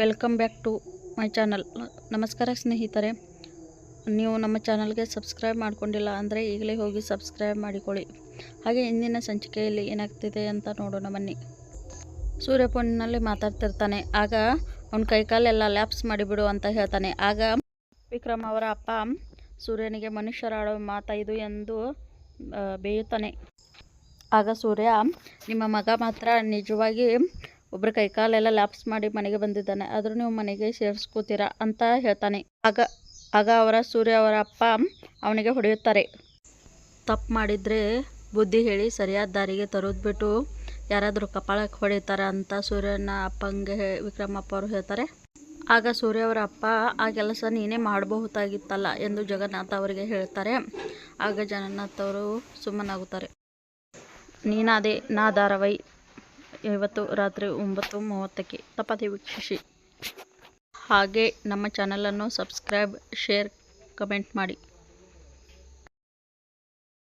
Welcome back to my channel. ನಮಸ್ಕಾರ ಸ್ನೇಹಿತರೆ. ನೀವು ನಮ್ಮ ಚಾನಲ್ಗೆ ಸಬ್ಸ್ಕ್ರೈಬ್ ಮಾಡಿಕೊಂಡಿಲ್ಲ ಅಂದರೆ ಈಗಲೇ ಹೋಗಿ ಸಬ್ಸ್ಕ್ರೈಬ್ ಮಾಡಿಕೊಳ್ಳಿ. ಹಾಗೆ ಇಂದಿನ ಸಂಚಿಕೆಯಲ್ಲಿ ಏನಾಗ್ತಿದೆ ಅಂತ ನೋಡೋಣ ಬನ್ನಿ. ಸೂರ್ಯ ಫೋನಿನಲ್ಲಿ ಮಾತಾಡ್ತಿರ್ತಾನೆ. ಆಗ ಅವನ ಕೈಕಾಲೆಲ್ಲ ಲ್ಯಾಪ್ಸ್ ಮಾಡಿಬಿಡು ಅಂತ ಹೇಳ್ತಾನೆ. ಆಗ ವಿಕ್ರಮ್ ಅವರ ಅಪ್ಪ ಸೂರ್ಯನಿಗೆ, ಮನುಷ್ಯರಾಡೋ ಮಾತಾ ಇದು ಎಂದು ಬೇಯುತ್ತಾನೆ. ಆಗ ಸೂರ್ಯ, ನಿಮ್ಮ ಮಗ ಮಾತ್ರ ನಿಜವಾಗಿ ಒಬ್ಬರ ಕೈಕಾಲೆಲ್ಲ ಲ್ಯಾಪ್ಸ್ ಮಾಡಿ ಮನೆಗೆ ಬಂದಿದ್ದಾನೆ. ಆದರೂ ನೀವು ಮನೆಗೆ ಸೇರಿಸ್ಕೋತೀರಾ ಅಂತ ಹೇಳ್ತಾನೆ. ಆಗ ಆಗ ಅವರ ಸೂರ್ಯ ಅವರ ಅಪ್ಪ ಅವನಿಗೆ ಹೊಡೆಯುತ್ತಾರೆ. ತಪ್ಪು ಮಾಡಿದರೆ ಬುದ್ಧಿ ಹೇಳಿ ಸರಿಯಾದ ದಾರಿಗೆ ತರೋದ್ಬಿಟ್ಟು ಯಾರಾದರೂ ಕಪಾಳಕ್ಕೆ ಹೊಡಿತಾರ ಅಂತ ಸೂರ್ಯನ ಅಪ್ಪಂಗೆ ವಿಕ್ರಮಪ್ಪ ಅವರು ಹೇಳ್ತಾರೆ. ಆಗ ಸೂರ್ಯ ಅವರ ಅಪ್ಪ, ಆ ಕೆಲಸ ನೀನೇ ಮಾಡಬಹುದಾಗಿತ್ತಲ್ಲ ಎಂದು ಜಗನ್ನಾಥ ಅವರಿಗೆ ಹೇಳ್ತಾರೆ. ಆಗ ಜಗನ್ನಾಥ್ ಅವರು ಸುಮ್ಮನಾಗುತ್ತಾರೆ. ನೀನಾದೆ ನಾ ಧಾರಾವಾಹಿ ಇವತ್ತು ರಾತ್ರಿ ಒಂಬತ್ತು ಮೂವತ್ತಕ್ಕೆ ತಪ್ಪದೆ ವೀಕ್ಷಿಸಿ ಹಾಗೆ ನಮ್ಮ ಚಾನಲನ್ನು ಸಬ್ಸ್ಕ್ರೈಬ್ ಶೇರ್ ಕಮೆಂಟ್ ಮಾಡಿ.